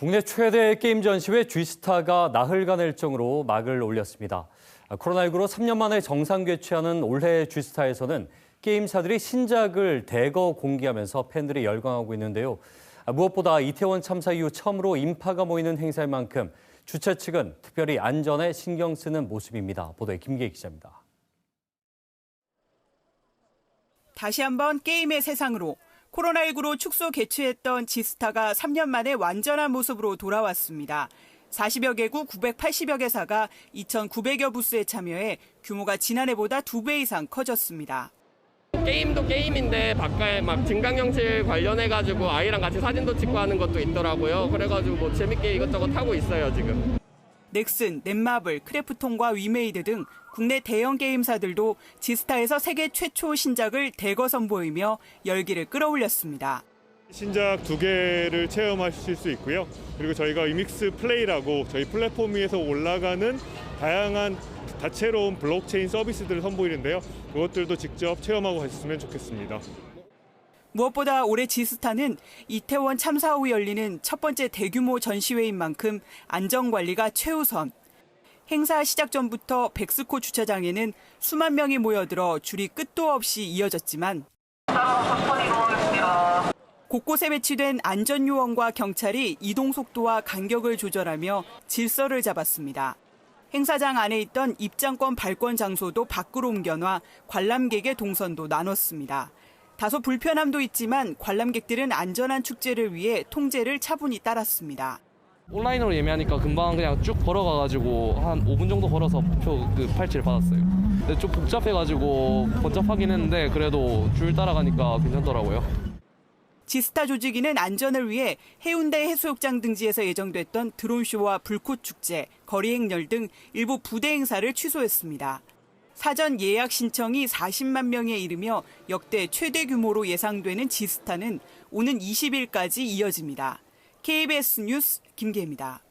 국내 최대 게임 전시회 G스타가 나흘간 일정으로 막을 올렸습니다. 코로나19로 3년 만에 정상 개최하는 올해 G스타에서는 게임사들이 신작을 대거 공개하면서 팬들이 열광하고 있는데요. 무엇보다 이태원 참사 이후 처음으로 인파가 모이는 행사인 만큼 주최 측은 특별히 안전에 신경 쓰는 모습입니다. 보도에 김계 기자입니다. 다시 한번 게임의 세상으로 코로나19로 축소 개최했던 지스타가 3년 만에 완전한 모습으로 돌아왔습니다. 40여 개국 980여 개사가 2,900여 부스에 참여해 규모가 지난해보다 2배 이상 커졌습니다. 게임도 게임인데 바깥에 막 증강현실 관련해가지고 아이랑 같이 사진도 찍고 하는 것도 있더라고요. 그래가지고 뭐 재밌게 이것저것 하고 있어요, 지금. 넥슨, 넷마블, 크래프톤과 위메이드 등 국내 대형 게임사들도 지스타에서 세계 최초 신작을 대거 선보이며 열기를 끌어올렸습니다. 신작 두 개를 체험하실 수 있고요. 그리고 저희가 위믹스 플레이라고 저희 플랫폼 위에서 올라가는 다양한 다채로운 블록체인 서비스들을 선보이는데요. 그것들도 직접 체험하고 가셨으면 좋겠습니다. 무엇보다 올해 지스타는 이태원 참사 후 열리는 첫 번째 대규모 전시회인 만큼 안전관리가 최우선. 행사 시작 전부터 백스코 주차장에는 수만 명이 모여들어 줄이 끝도 없이 이어졌지만 곳곳에 배치된 안전요원과 경찰이 이동 속도와 간격을 조절하며 질서를 잡았습니다. 행사장 안에 있던 입장권 발권 장소도 밖으로 옮겨놔 관람객의 동선도 나눴습니다. 다소 불편함도 있지만 관람객들은 안전한 축제를 위해 통제를 차분히 따랐습니다. 온라인으로 예매하니까 금방 그냥 쭉 걸어가가지고 한 5분 정도 걸어서 표 그 팔찌를 받았어요. 근데 좀 복잡해가지고 번잡하긴 했는데 그래도 줄 따라가니까 괜찮더라고요. 지스타 조직위는 안전을 위해 해운대 해수욕장 등지에서 예정됐던 드론쇼와 불꽃 축제, 거리 행렬 등 일부 부대 행사를 취소했습니다. 사전 예약 신청이 40만 명에 이르며 역대 최대 규모로 예상되는 지스타는 오는 20일까지 이어집니다. KBS 뉴스 김계입니다.